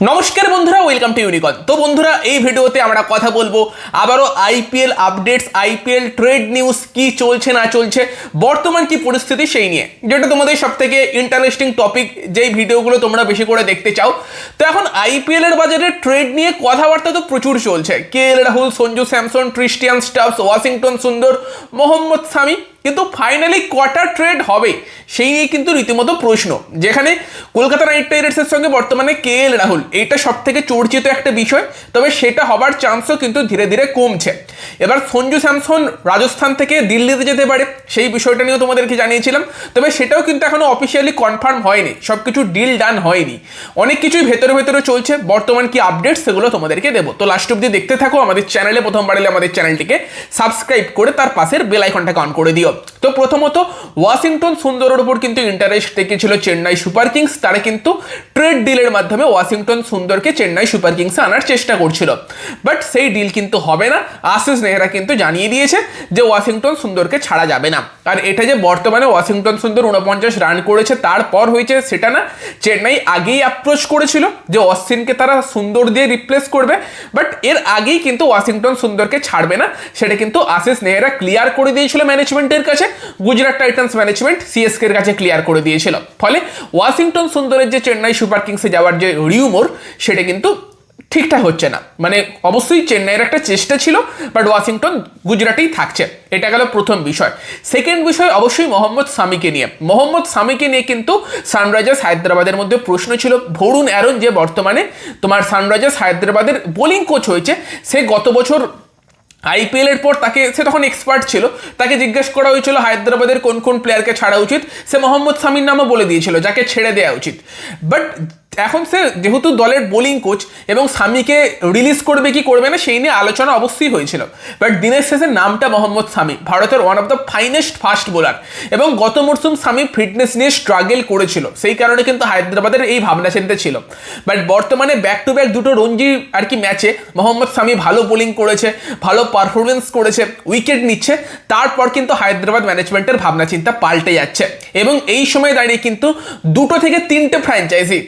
নমস্কার বন্ধুরা welcome to ইউনিকন তো বন্ধুরা, এই ভিডিওতে আমরা কথা বলব আবারও IPL updates IPL trade news কি চলছে, না চলছে, বর্তমান কি পরিস্থিতি সেই নিয়ে। যেটা তোমাদের সব থেকে ইন্টারেস্টিং টপিক যেই ভিডিওগুলো তোমরা বেশি করে দেখতে চাও। তো এখন আইপিএল এর বাজারে ট্রেড নিয়ে কথাবার্তা তো প্রচুর চলছে। K L, Rahul, Sanju, Samson, Tristan Stubbs, Washington Sundar, Mohammed Shami কিন্তু ফাইনালি কটা ট্রেড হবে? সেই নিয়ে কিন্তু রীতিমতো প্রশ্ন। যেখানে কলকাতা নাইট রাইডার্সের সঙ্গে বর্তমানে কে এল রাহুল এইটা সব থেকে চর্চিত একটা বিষয়, তবে সেটা হবার চান্সও কিন্তু ধীরে ধীরে কমছে। এবার সঞ্জু স্যামসন রাজস্থান থেকে দিল্লিতে যেতে পারে, সেই বিষয়টা নিয়েও তোমাদেরকে জানিয়েছিলাম, তবে সেটাও কিন্তু এখনও অফিসিয়ালি কনফার্ম হয়নি সব কিছু ডিল ডান হয়নি। অনেক কিছুই ভেতরে ভেতরে চলছে, বর্তমান কি আপডেট সেগুলো তোমাদেরকে দেবো। তো লাস্ট অব্দি দেখতে থাকো, আমাদের চ্যানেলে প্রথমবার এলে আমাদের চ্যানেলটিকে সাবস্ক্রাইব করে তার পাশের বেল আইকনটাকে অন করে দিও। তো প্রথমত, ওয়াশিংটন সুন্দরের উপর কিন্তু ইন্টারেস্ট দেখেছিল চেন্নাই সুপার কিংস। তারা কিন্তু ট্রেড ডিলের মাধ্যমে ওয়াশিংটন সুন্দরকে চেন্নাই সুপার কিংসে আনার চেষ্টা করছিল। বাট সেই ডিল কিন্তু হবে না। আশিস নেহরা কিন্তু জানিয়ে দিয়েছে যে ওয়াশিংটন সুন্দরকে ছাড়া যাবে না। আর এটা যে বর্তমানে ওয়াশিংটন সুন্দর উনপঞ্চাশ রান করেছে তারপর হয়েছে সেটা না, চেন্নাই আগেই অ্যাপ্রোচ করেছিল যে অশ্বিনকে তারা সুন্দর দিয়ে রিপ্লেস করবে। বাট এর আগেই কিন্তু ওয়াশিংটন সুন্দরকে ছাড়বে না। সেটা কিন্তু আশিস নেহরা ক্লিয়ার করে দিয়েছিল ম্যানেজমেন্টের কাছে গুজরাট টাইটান্স ম্যানেজমেন্ট সিএসকে এর কাছে ক্লিয়ার করে দিয়েছিল। ফলে ওয়াশিংটন সুন্দরের যে চেন্নাই সুপার কিংসে যাওয়ার যে রিউমোর সেটা কিন্তু ঠিকঠাক হচ্ছে না। মানে অবশ্যই চেন্নাইয়ের একটা চেষ্টা ছিল বাট ওয়াশিংটন গুজরাটেই থাকছে। এটা গেল প্রথম বিষয়। সেকেন্ড বিষয় অবশ্যই মোহাম্মদ সামিকে নিয়ে। মোহাম্মদ সামিকে নিয়ে কিন্তু সানরাইজার্স হায়দ্রাবাদের মধ্যে প্রশ্ন ছিল, ভরুণ অ্যারন যে বর্তমানে তোমার সানরাইজার্স হায়দ্রাবাদের বোলিং কোচ হয়েছে, সে গত বছর আইপিএল এর পর তাকে, সে তখন এক্সপার্ট ছিল। তাকে জিজ্ঞেস করা হয়েছিল হায়দ্রাবাদের কোন কোন প্লেয়ারকে ছাড়া উচিত। সে মোহাম্মদ সামির নামও বলে দিয়েছিল, যাকে ছেড়ে দেওয়া উচিত। বাট এখন সে যেহেতু দলের বোলিং কোচ এবং সামিকে রিলিজ করবে কি করবে না, সেই নিয়ে আলোচনা অবশ্যই হয়েছিল। বাট দিনের শেষে নামটা মোহাম্মদ সামি ভারতের one of the finest fast bowler এবং গত মরশুম সামি ফিটনেস নিয়ে স্ট্রাগল করেছিল। সেই কারণে কিন্তু হায়দ্রাবাদের এই ভাবনা চিন্তা ছিল। বাট বর্তমানে ব্যাক টু ব্যাক দুটো রঞ্জি আর কি ম্যাচে মোহাম্মদ সামি ভালো বোলিং করেছে, ভালো পারফরমেন্স করেছে উইকেট নিচ্ছে, তারপর কিন্তু হায়দ্রাবাদ ম্যানেজমেন্টের ভাবনা চিন্তা পাল্টে যাচ্ছে। এবং এই সময় দাঁড়িয়ে কিন্তু দুটো থেকে তিনটে ফ্র্যাঞ্চাইজি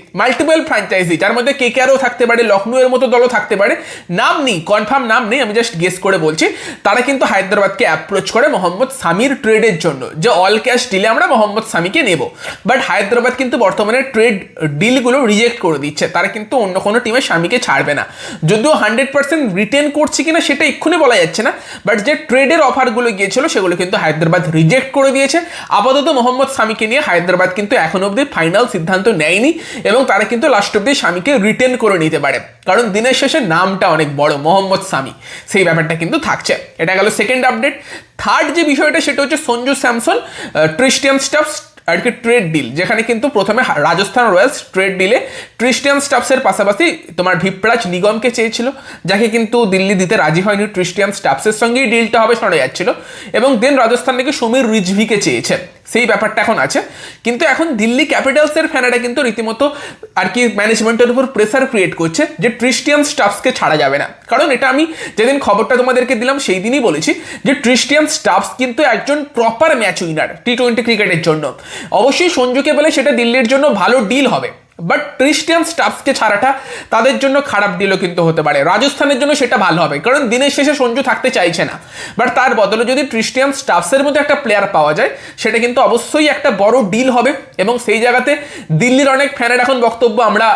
মাল্টিপল ফ্র্যাঞ্চাইজি যার মধ্যে কে কেআরও থাকতে পারে লখনৌ এর মতো দলও থাকতে পারে। নাম নেই কনফার্ম নাম নেই, আমি জাস্ট গেস করে বলছি। তারা কিন্তু হায়দ্রাবাদকে অ্যাপ্রোচ করে মোহাম্মদ সামির ট্রেডের জন্য, যে অল ক্যাশ ডিলে আমরা মোহাম্মদ সামিকে নেব। বাট হায়দ্রাবাদ কিন্তু বর্তমানে ট্রেড ডিলগুলো রিজেক্ট করে দিচ্ছে। তারা কিন্তু অন্য কোনো টিমে স্বামীকে ছাড়বে না। যদিও হান্ড্রেড পার্সেন্ট রিটেন করছে কিনা সেটা এক্ষুনি বলা যাচ্ছে না বাট যে ট্রেডের অফারগুলো গিয়েছিল, সেগুলো কিন্তু হায়দ্রাবাদ রিজেক্ট করে দিয়েছে। আপাতত মোহাম্মদ সামিকে নিয়ে হায়দ্রাবাদ কিন্তু এখন অবধি ফাইনাল সিদ্ধান্ত নেয়নি, এবং তারা কিন্তু লাস্ট অব্দি স্বামীকে রিটেন করে নিতে পারে। কারণ দিনের শেষে নামটা অনেক বড়, মোহাম্মদ সামি সেই ব্যাপারটা কিন্তু থাকছে। এটা গেল সেকেন্ড আপডেট থার্ড যে বিষয়টা, সেটা হচ্ছে সঞ্জু স্যামসন ক্রিস্টিয়ান স্টাফস আর কি ট্রেড ডিল যেখানে কিন্তু প্রথমে রাজস্থান রয়্যালস ট্রেড ডিলে ক্রিস্টিয়ান স্টাফসের পাশাপাশি তোমার ভিপ্রাজ নিগমকে চেয়েছিল, যাকে কিন্তু দিল্লি দিতে রাজি হয়নি। ক্রিস্টিয়ান স্টাফসের সঙ্গেই ডিলটা হবে, শোনা যাচ্ছিল। এবং দেন রাজস্থান থেকে সমীর রিজভিকে চেয়েছে। সেই ব্যাপারটা এখন আছে। কিন্তু এখন দিল্লি ক্যাপিটালসের ফ্যানেরা কিন্তু রীতিমতো আর কি ম্যানেজমেন্টের উপর প্রেসার ক্রিয়েট করছে যে ট্রিস্টিয়ান স্টাফসকে ছাড়া যাবে না। কারণ এটা আমি যেদিন খবরটা তোমাদেরকে দিলাম সেই দিনই বলেছি যে ট্রিস্টিয়ান স্টাফস কিন্তু একজন proper match winner T twenty ক্রিকেটের জন্য। অবশ্যই সঞ্জুকে বলে সেটা দিল্লির জন্য ভালো ডিল হবে। বাট ক্রিস্টিয়ান স্টাফকে ছাড়াটা তাদের জন্য খারাপ ডিলও কিন্তু হতে পারে। রাজস্থানের জন্য সেটা ভালো হবে, কারণ দিনের শেষে সঞ্জু থাকতে চাইছে না। বাট তার বদলে যদি ক্রিস্টিয়ান স্টাফসের মধ্যে একটা প্লেয়ার পাওয়া যায়, সেটা কিন্তু অবশ্যই একটা বড় ডিল হবে এবং সেই জায়গাতে দিল্লির অনেক ফ্যানের এখন বক্তব্য আমরা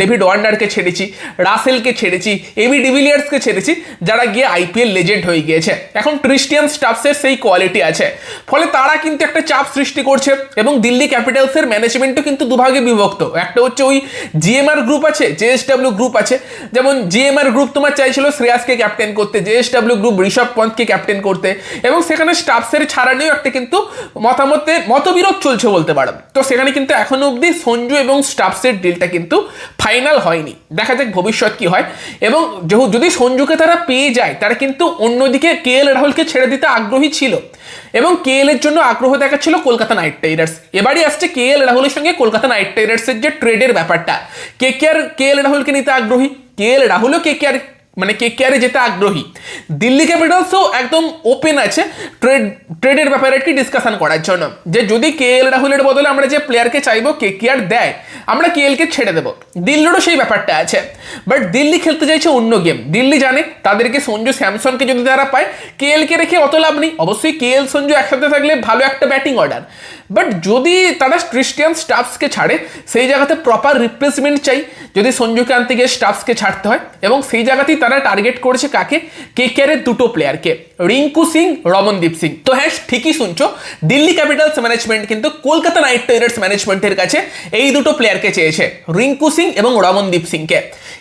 ডেভিড ওয়ার্নারকে ছেড়েছি রাসেলকে ছেড়েছি এবি ডিভিলিয়ার্সকে ছেড়েছি, যারা গিয়ে আইপিএল লেজেন্ড হয়ে গিয়েছে। এখন ক্রিস্টিয়ান স্টাফসের সেই কোয়ালিটি আছে। ফলে তারা কিন্তু একটা চাপ সৃষ্টি করছে এবং দিল্লি ক্যাপিটালসের ম্যানেজমেন্টও কিন্তু দুভাগে বিভক্ত। একটা হচ্ছে ওই জিএমআর গ্রুপ আছে জেএসডব্লিউ গ্রুপ আছে। যেমন জিএমআর গ্রুপ তোমার চাইছিল শ্রেয়াসকে ক্যাপ্টেন করতে জেএসডব্লিউ গ্রুপ ঋষভ পন্থকে ক্যাপ্টেন করতে এবং সেখানে স্টাফসের ছাড়া নিয়েও একটা কিন্তু মতামতের মতবিরোধ চলছে বলতে পারো। তো সেখানে কিন্তু এখনও অবধি সঞ্জু এবং স্টাফসের ডিলটা কিন্তু ফাইনাল হয়নি। দেখা যাক ভবিষ্যৎ কি হয়। এবং যদি সঞ্জুকে তারা পেয়ে যায়, তারা কিন্তু অন্যদিকে কে এল রাহুলকে ছেড়ে দিতে আগ্রহী ছিল। এবং কে এল এর জন্য আগ্রহ দেখাচ্ছিল কলকাতা নাইট রাইডার্স। এবারই আসছে কে এল রাহুলের সঙ্গে কলকাতা নাইট রাইডার্সের যে ট্রেডের ব্যাপারটা। কে কে আর কে এল রাহুলকে নিতে আগ্রহী। কে এল রাহুলও কে কে আর মানে কে কেয়ারে যেতে আগ্রহী? দিল্লি ক্যাপিটালসও একদম ওপেন আছে। ট্রেড ট্রেডের ব্যাপারে একটি ডিসকাশন করার জন্য। যে যদি কে এল রাহুলের বদলে আমরা যে প্লেয়ারকে চাইব, কে কেয়ার দেয়, আমরা কে এলকে ছেড়ে দেবো। দিল্লিরও সেই ব্যাপারটা আছে। বাট দিল্লি খেলতে চাইছে অন্য গেম দিল্লি জানে তাদেরকে সঞ্জু স্যামসনকে যদি তারা পায় কে এলকে রেখে অত লাভ নেই। অবশ্যই কে এল সঞ্জু একসাথে থাকলে ভালো একটা ব্যাটিং অর্ডার বাট যদি তারা ক্রিস্টিয়ান স্টাফসকে ছাড়ে, সেই জায়গাতে প্রপার রিপ্লেসমেন্ট চাই যদি সঞ্জুকে আনতে গিয়ে স্টাফসকে ছাড়তে হয়, এবং সেই জায়গাতেই তারা টার্গেট করেছে কাকে? কে কেয়ারের দুটো প্লেয়ারকে রিঙ্কু সিং, রমনদীপ সিং। তো হ্যাঁ ঠিকই শুনছো, দিল্লি ক্যাপিটালস ম্যানেজমেন্ট কিন্তু কলকাতা নাইট রাইডার্স ম্যানেজমেন্টের কাছে এই দুটো প্লেয়ারকে চেয়েছে, রিঙ্কু সিং এবং রমনদীপ সিংকে।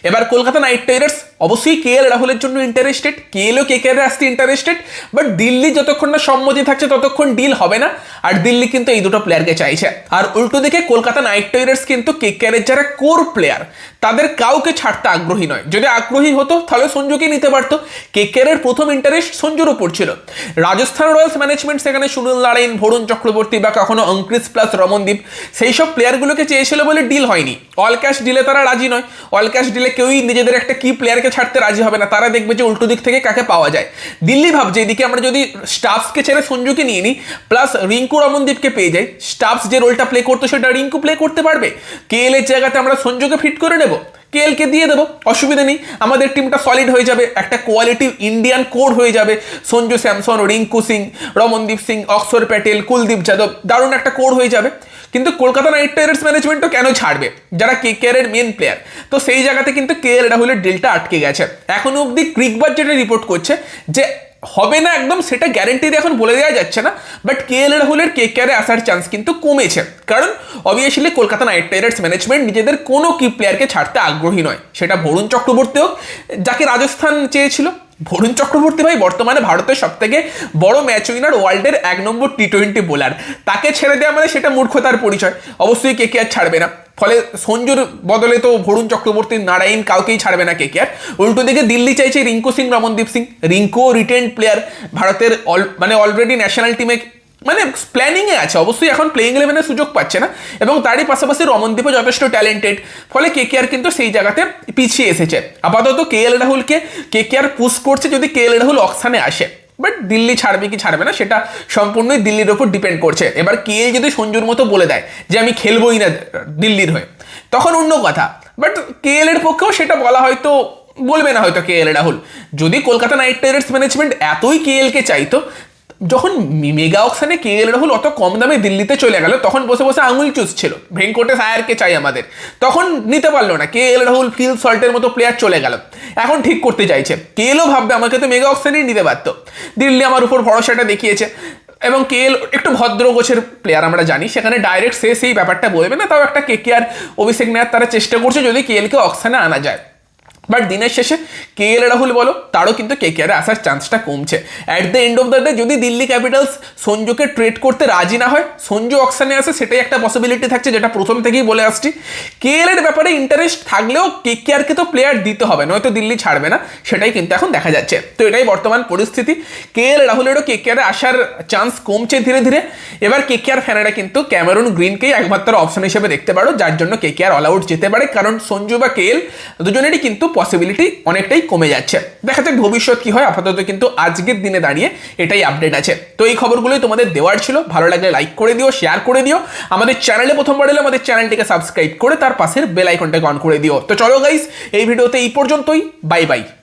এবার কলকাতা নাইট রাইডার্স অবশ্যই কে এল রাহুলের জন্য ইন্টারেস্টেড কে এলও কে কে আসতে ইন্টারেস্টেড বাট দিল্লি যতক্ষণ না সম্মতি থাকছে, ততক্ষণ ডিল হবে না। আর দিল্লি কিন্তু এই দুটো প্লেয়ারকে চাইছে। আর উল্টো দিকে কলকাতা নাইট রাইডার্স কিন্তু কে কেয়ারের যারা কোর প্লেয়ার তাদের কাউকে ছাড়তে আগ্রহী নয়। যদি আগ্রহী হতো, তাহলে সঞ্জুকে নিতে পারতো। কে কেয়ারের প্রথম ইন্টারেস্ট সঞ্জুর উপর ছিল। রাজস্থান রয়্যালস ম্যানেজমেন্ট সেখানে সুনীল নারায়ণ ভরুণ চক্রবর্তী বা কখনো অঙ্কৃত প্লাস রমনদীপ সেই সব প্লেয়ারগুলোকে চেয়েছিল বলে ডিল হয়নি। অল ক্যাশ ডিলে তারা রাজি নয়। অল ক্যাশ ডিলে কেউই নিজেদের একটা কি প্লেয়ারকে ছাড়তে রাজি হবে না। তারা দেখবে যে উল্টো দিক থেকে কাকে পাওয়া যায়। দিল্লি ভাবছে এদিকে আমরা যদি স্টাফসকে ছেড়ে সঞ্জুকে নিয়ে নিই প্লাস রিঙ্কু রমনদীপকে পেয়ে যাই, স্টাফস যে রোলটা প্লে করতো সেটা রিঙ্কু প্লে করতে পারবে? কে এর জায়গাতে আমরা সঞ্জুকে ফিট করে নেব। কেএলকে দিয়ে দেবো, অসুবিধা নেই। আমাদের টিমটা সলিড হয়ে যাবে, একটা কোয়ালিটি ইন্ডিয়ান কোড হয়ে যাবে। সঞ্জু স্যামসন রিঙ্কু সিং, রমনদীপ সিং, অক্ষর প্যাটেল, কুলদীপ যাদব, দারুণ একটা কোড হয়ে যাবে। কিন্তু কলকাতা নাইট রাইডার্স ম্যানেজমেন্টও কেন ছাড়বে? যারা কে কে কেয়ারের মেন প্লেয়ার তো সেই জায়গাতে কিন্তু কে এল রাহুলের ডিলটা আটকে গেছে। এখনও অবধি ক্রিকবার যেটা রিপোর্ট করছে যে হবে না একদম সেটা গ্যারেন্টি দিয়ে এখন বলে দেওয়া যাচ্ছে না বাট কে এল রাহুলের কে কেয়ারে আসার চান্স কিন্তু কমেছে। কারণ obviously Kolkata Knight Riders management নিজেদের কোনো কি প্লেয়ারকে ছাড়তে আগ্রহী নয়। সেটা বরুণ চক্রবর্তী হোক, যাকে রাজস্থান চেয়েছিল বরুণ চক্রবর্তী ভাই বর্তমানে ভারতের সব থেকে বড় ম্যাচ উইনার ওয়ার্ল্ডের এক নম্বর টি টোয়েন্টি বোলার তাকে ছেড়ে দেওয়া মানে সেটা মূর্খতার পরিচয়। অবশ্যই কে কে আর ছাড়বে না। ফলে সঞ্জুর বদলে তো ভরুণ চক্রবর্তী নারায়ণ কাউকেই ছাড়বে না কে কে আর উল্টো দিকে দিল্লি চাইছে রিঙ্কু সিং, রমনদীপ সিং। রিঙ্কু রিটেন্ড প্লেয়ার ভারতের অল মানে অলরেডি ন্যাশনাল টিমে মানে প্ল্যানিংয়ে আছে। অবশ্যই এখন প্লেইং ইলেভেনের সুযোগ পাচ্ছে না। এবং তারই পাশাপাশি রমনদীপও যথেষ্ট ট্যালেন্টেড ফলে কে কে আর কিন্তু সেই জায়গাতে পিছিয়ে এসেছে। আপাতত কে এল রাহুলকে কে কে আর পুশ করছে যদি কে এল রাহুল অকশানে আসে। বাট দিল্লি ছাড়বে কি ছাড়বে না, সেটা সম্পূর্ণই দিল্লির ওপর ডিপেন্ড করছে। এবার কে এল যদি সঞ্জুর মতো বলে দেয় যে, আমি খেলবোই না দিল্লির হয়ে তখন অন্য কথা। বাট কে এর পক্ষেও সেটা বলা হয়তো, বলবে না হয়তো কে এল রাহুল। যদি কলকাতা নাইট রাইডার্স ম্যানেজমেন্ট এতই কে এলকে চাইতো যখন মেগা অকশানে কে এল রাহুল অত কম দামে দিল্লিতে চলে গেল, তখন বসে বসে আঙুল চুষছিল। ভেঙ্কটেশ আয়ারকে চাই আমাদের। তখন নিতে পারল না, কে এল রাহুল ফিল সল্টের মতো প্লেয়ার চলে গেল। এখন ঠিক করতে চাইছে। কে এলও ভাববে, আমাকে তো মেগা অকশানেই নিতে পারতো। দিল্লি আমার উপর ভরসাটা দেখিয়েছে। এবং কে এল একটু ভদ্র গোছের প্লেয়ার আমরা জানি, সেখানে ডাইরেক্ট সে সেই ব্যাপারটা বলবে না, তাও একটা কে কে আর অভিষেক নেওয়ার তারা চেষ্টা করছে যদি কে এলকে অকশানে আনা যায়। বাট দিনের শেষে কে এল রাহুল বলো? তারও কিন্তু কে কে আসার চান্সটা কমছে। At the end of the day যদি দিল্লি ক্যাপিটালস সঞ্জুকে ট্রেড করতে রাজি না হয়, সঞ্জু অকশানে আসে, সেটাই একটা পসিবিলিটি থাকছে, যেটা প্রথম থেকেই বলে আসছি। কে এল এর ব্যাপারে ইন্টারেস্ট থাকলেও কে কে আরকে তো প্লেয়ার দিতে হবে, নয়তো দিল্লি ছাড়বে না, সেটাই কিন্তু এখন দেখা যাচ্ছে। তো এটাই বর্তমান পরিস্থিতি। কে এল রাহুলেরও কে কে আসার চান্স কমছে ধীরে ধীরে। এবার কে কে আর ফ্যানেরা কিন্তু ক্যামেরুন গ্রিনকেই একমাত্র অপশন হিসেবে দেখতে পারো, যার জন্য কে কে আর অল আউট যেতে পারে, কারণ সঞ্জু বা কে এল দুজনেরই কিন্তু পসিবিলিটি অনেকটাই কমে যাচ্ছে। দেখা যাক ভবিষ্যৎ কি হয়, আপাতত কিন্তু আজকের দিনে দাঁড়িয়ে এটাই আপডেট আছে। তো এই খবরগুলোই তোমাদের দেওয়ার ছিল। ভালো লাগলে লাইক করে দিও শেয়ার করে দিও। আমাদের চ্যানেলে প্রথমবার এলে আমাদের চ্যানেলটিকে সাবস্ক্রাইব করে তার পাশের বেল আইকনটাকে অন করে দিও। তো চলো গাইস এই ভিডিওতে এই পর্যন্তই। Bye bye